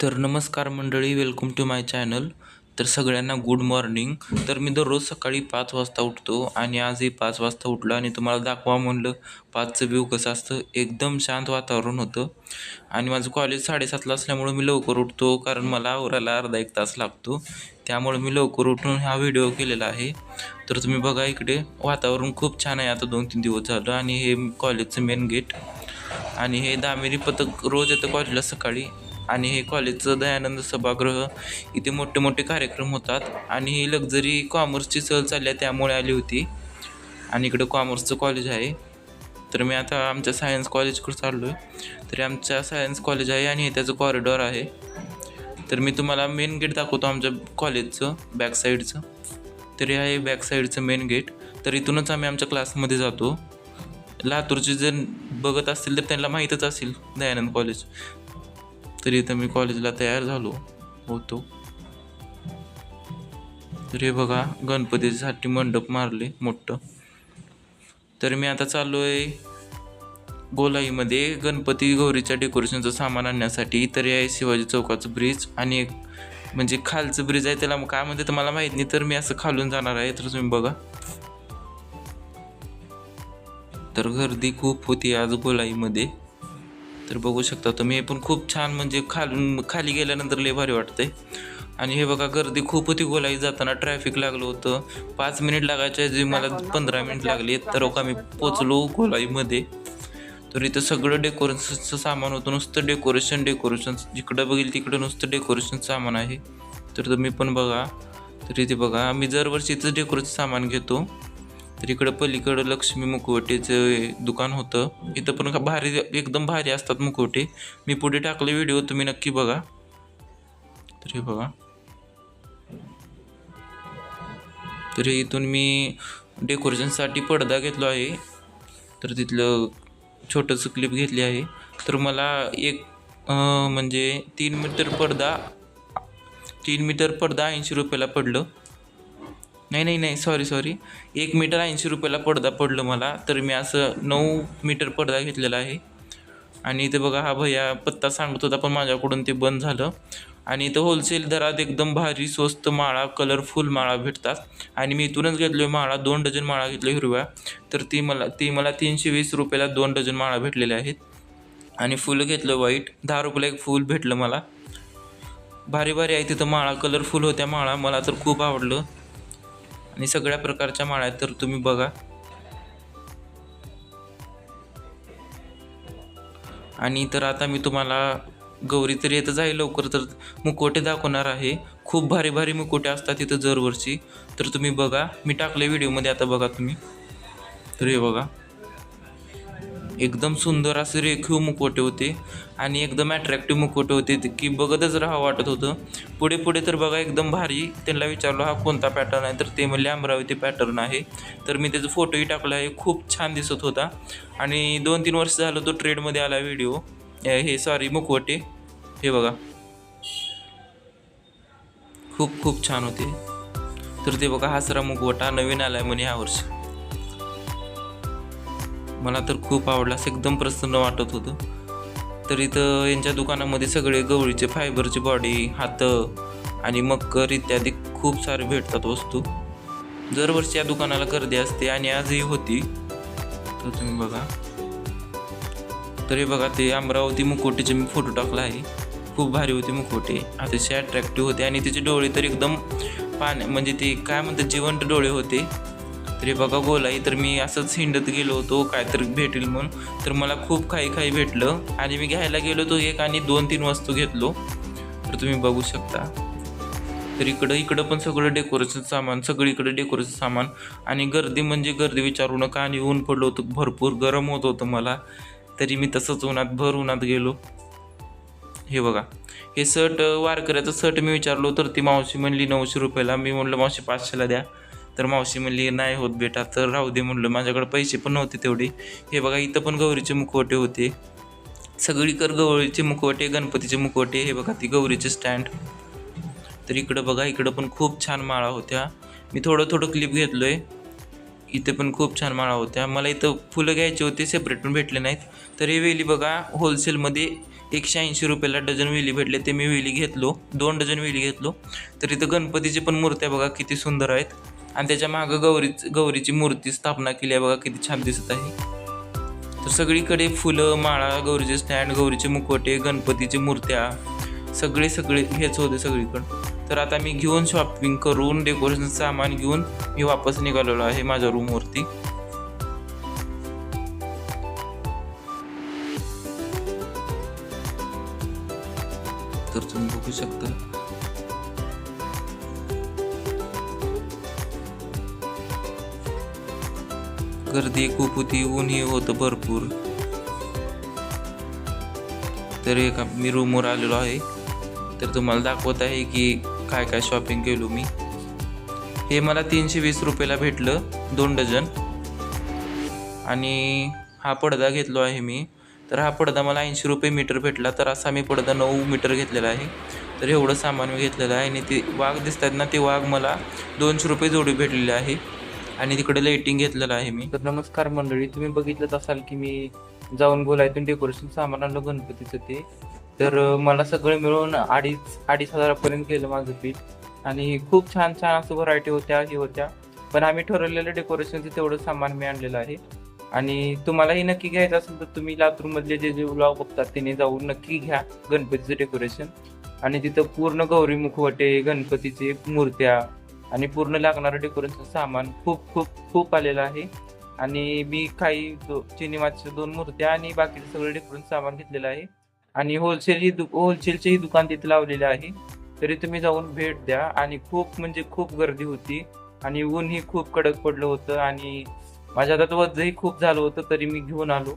तर नमस्कार मंडळी वेलकम टू माय चॅनल तर सगळ्यांना गुड मॉर्निंग तर मी दररोज सकाळी पाच वाजता उठतो आणि आजही पाच वाजता उठलो आणि तुम्हाला दाखवा म्हणलं पाचचं व्ह्यू कसं असतं? एकदम शांत वातावरण होतं. आणि माझं कॉलेज साडेसातला असल्यामुळं मी लवकर उठतो कारण मला आवरायला अर्धा एक तास लागतो. त्यामुळे मी लवकर उठून हा व्हिडिओ केलेला आहे. तर तुम्ही बघा इकडे वातावरण खूप छान आहे. आता दोन तीन दिवस झालं आणि हे कॉलेजचं मेन गेट आणि हे दामेरी पथक रोज येतं कॉलेजला सकाळी. आणि हे कॉलेजचं दयानंद सभागृह इथे मोठे मोठे कार्यक्रम होतात. आणि ही लक्झरी कॉमर्सची सहल चालली आहे त्यामुळे आली होती. आणि इकडं कॉमर्सचं कॉलेज आहे. तर मी आता आमच्या सायन्स कॉलेजकडे चाललो आहे तरी आमच्या सायन्स कॉलेज आहे आणि हे त्याचं कॉरिडॉर आहे. तर मी तुम्हाला मेन गेट दाखवतो आमच्या कॉलेजचं बॅक साईडचं तरी आहे बॅक साईडचं मेन गेट तर इथूनच आम्ही आमच्या क्लासमध्ये जातो. लातूरचे जर बघत असतील तर त्यांना माहीतच असेल दयानंद कॉलेज तरी इथं मी कॉलेजला तयार झालो होतो. तर हे बघा गणपतीसाठी मंडप मारले मोठं. तर मी आता चाललो आहे गोलाईमध्ये गणपती गौरीच्या डेकोरेशनचं सामान आणण्यासाठी. तर आहे शिवाजी चौकाचं ब्रिज आणि एक म्हणजे खालचं ब्रिज आहे. त्याला काय म्हणते तर मला माहीत नाही तर मी असं खालून जाणार आहे. तर तुम्ही बघा. तर गर्दी खूप होती आज गोलाईमध्ये तर बघू शकता. तुम्ही हे पण खूप छान म्हणजे खालून खाली गेल्यानंतर लय भारी वाटतंय. आणि हे बघा गर्दी खूप होती गोलाई जाताना ट्रॅफिक लागलं होतं. पाच मिनिट लागायच्या ऐवजी मला पंधरा मिनिट लागली तर का मी पोचलो गोलाईमध्ये. तर इथं सगळं डेकोरेशनचं सामान होतं. नुसतं डेकोरेशन डेकोरेशन जिकडं बघील तिकडं नुसतं डेकोरेशन सामान आहे. तर तुम्ही पण बघा. तर इथे बघा मी दरवर्षी इथं डेकोरेशन सामान घेतो. तर इकडं पलीकडं लक्ष्मी मुखवटेचं दुकान होतं. इथं पण का भारी एकदम भारी असतात मुखवटे. मी पुढे टाकले व्हिडिओ तुम्ही नक्की बघा. तर हे बघा. तर इथून मी डेकोरेशनसाठी पडदा घेतलो आहे. तर तिथलं छोटंसं क्लिप घेतली आहे. तर मला एक म्हणजे तीन मीटर पडदा तीन मीटर पडदा ऐंशी रुपयाला पडलं. नाही नाही नाही सॉरी सॉरी एक मीटर ऐंशी रुपयाला पडदा पडलं मला तर मी असं नऊ मीटर पडदा घेतलेला आहे. आणि इथे बघा हा भैया पत्ता सांगत होता पण माझ्याकडून ते बंद झालं. आणि इथं होलसेल दरात एकदम भारी स्वस्त माळा कलरफुल माळा भेटतात. आणि मी इथूनच घेतलो माळा दोन डझन माळा घेतल्या हिरव्या. तर ती मला ती मला तीनशे वीस रुपयाला दोन डझन माळा भेटलेल्या आहेत. आणि फुलं घेतलं वाईट दहा रुपयाला एक फूल भेटलं मला. भारी भारी आहे तिथं माळा कलरफुल होत्या माळा. मला तर खूप आवडलं. आणि सगळ्या प्रकारच्या माळ्या आहेत तर तुम्ही बघा. आणि तर आता मी तुम्हाला गौरी तर येतच आहे लवकर तर मुकोटे दाखवणार आहे. खूप भारी भारी मुकोटे असतात तिथं दरवर्षी तर तुम्ही बघा मी टाकले व्हिडिओमध्ये आता बघा तुम्ही. तर हे बघा. एकदम सुंदर असे रेखीव मुखवटे होते आणि एकदम अट्रॅक्टिव्ह मुखवटे होते की बघतच राहावं वाटत होतं. पुढे पुढे तर बघा एकदम भारी त्यांना विचारलो हा कोणता पॅटर्न आहे? तर ते म्हणले अमरावती पॅटर्न आहे. तर मी त्याचा फोटोही टाकला आहे. खूप छान दिसत होता. आणि दोन तीन वर्ष झालं तो ट्रेडमध्ये आला व्हिडिओ हे सॉरी मुखवटे हे बघा. खूप खूप छान होते. तर ते बघा हासरा मुखवटा नवीन आला आहे म्हणे ह्या वर्षी. मला तर खूप आवडला असं एकदम प्रसन्न वाटत होतं. तर इथं यांच्या दुकानामध्ये सगळे गवळीचे फायबरची बॉडी हातं आणि मकर इत्यादी खूप सारे भेटतात वस्तू. दरवर्षी या दुकानाला गर्दी असते आणि आजही होती. तर तुम्ही बघा. तर हे बघा ते अमरावती मुखवटेचे मी फोटो टाकला आहे. खूप भारी होते मुखवटे. अतिशय अट्रॅक्टिव्ह होते आणि तिचे डोळे तर एकदम पाण्या म्हणजे ते काय म्हणतात जिवंत डोळे होते. तरी बघा गोलाई तर मी असंच हिंडत गेलो होतो काय तर भेटेल म्हणून. तर मला खूप काही काही भेटलं आणि मी घ्यायला गेलो होतो एक आणि दोन तीन वस्तू घेतलो. तर तुम्ही बघू शकता. तर इकडं इकडं पण सगळं डेकोरेशन सामान सगळीकडे डेकोरेशन सामान. आणि गर्दी म्हणजे गर्दी विचारू नका. आणि ऊन पडलं होतं भरपूर गरम होत होतं मला. तरी मी तसंच उन्हात भर उन्हात गेलो. हे बघा. हे शर्ट वारकऱ्याचं शर्ट मी विचारलो तर ती मावशी म्हणली नऊशे रुपयाला. मी म्हणलं मावशी पाचशेला द्या. तर मावशी म्हणली नाही होत बेटा तर राहू दे म्हणलं. माझ्याकडे पैसे पण नव्हते तेवढे. हे बघा इथं पण गौरीचे मुखवटे होते. सगळीकडे गौरीचे मुखवटे गणपतीचे मुखवटे हे बघा ती गौरीचे स्टँड तर इकडं बघा इकडं पण खूप छान माळा होत्या. मी थोडं थोडं क्लिप घेतलो आहे इथे पण खूप छान माळा होत्या. मला इथं फुलं घ्यायचे होते सेपरेट पण भेटले नाहीत. तर हे वेली बघा होलसेलमध्ये एकशे ऐंशी रुपयाला डझन वेली भेटले. ते मी वेली घेतलो दोन डझन वेली घेतलो. तर इथं गणपतीची पण मूर्त्या बघा किती सुंदर आहेत. आणि त्याच्या मागं गौरी गौरीची मूर्ती स्थापना केली आहे. बघा किती छान दिसत आहे. तर सगळीकडे फुलं माळा गौरीचे स्टँड गौरीचे मुखवटे गणपतीचे मूर्त्या सगळे सगळे हेच होते सगळीकडं. तर आता मी घेऊन शॉपिंग करून डेकोरेशन सामान घेऊन मी वापस निघालेलो आहे माझ्या रूमवरती तर तुम्ही बघू शकता गर्दी खूप होती ऊनही होतं भरपूर. तर एक मी रूमवर आलेलो आहे. तर तुम्हाला दाखवत आहे की काय काय शॉपिंग केलो मी. हे मला तीनशे वीस रुपयाला भेटलं दोन डझन. आणि हा पडदा घेतलो आहे मी. तर हा पडदा मला ऐंशी रुपये मीटर भेटला. तर असा मी पडदा नऊ मीटर घेतलेला आहे. तर एवढं सामान मी घेतलेलं आहे आणि ते वाघ दिसतात ना ते वाघ मला दोनशे रुपये जोडी भेटलेले आहे. आणि तिकडे लाइटिंग घेतलेलं आहे मी. तर नमस्कार मंडळी तुम्ही बघितलंच असाल की मी जाऊन गोलायतून डेकोरेशन सामान आणलं गणपतीचं ते. तर मला सगळं मिळून अडीच अडीच हजारापर्यंत गेलं माझं बिल आणि खूप छान छान असं व्हरायटी होत्या हे होत्या. पण आम्ही ठरवलेलं डेकोरेशनचं तेवढं सामान मी आणलेलं आहे. आणि तुम्हालाही नक्की घ्यायचं असेल तर तुम्ही लातूरमधले जे जे ब्लॉग बघतात त्याने जाऊन नक्की घ्या गणपतीचं डेकोरेशन आणि तिथं पूर्ण गौरी मुखवटे गणपतीचे मूर्त्या आणि पूर्ण लागणारं डेकोरेशनचं सामान खूप खूप खूप आलेलं आहे. आणि मी काही दो- चिनी मातीच्या दोन मूर्त्या आणि बाकीचं सगळं डेकोरेशन सामान घेतलेलं आहे. आणि होलसेल ही दु होलसेलचेही दुकान तिथे लावलेले आहे. तरी तुम्ही जाऊन भेट द्या. आणि खूप म्हणजे खूप गर्दी होती. आणि ऊनही खूप कडक पडलं होतं. आणि माझ्या हातात वजही खूप झालं होतं तरी मी घेऊन आलो.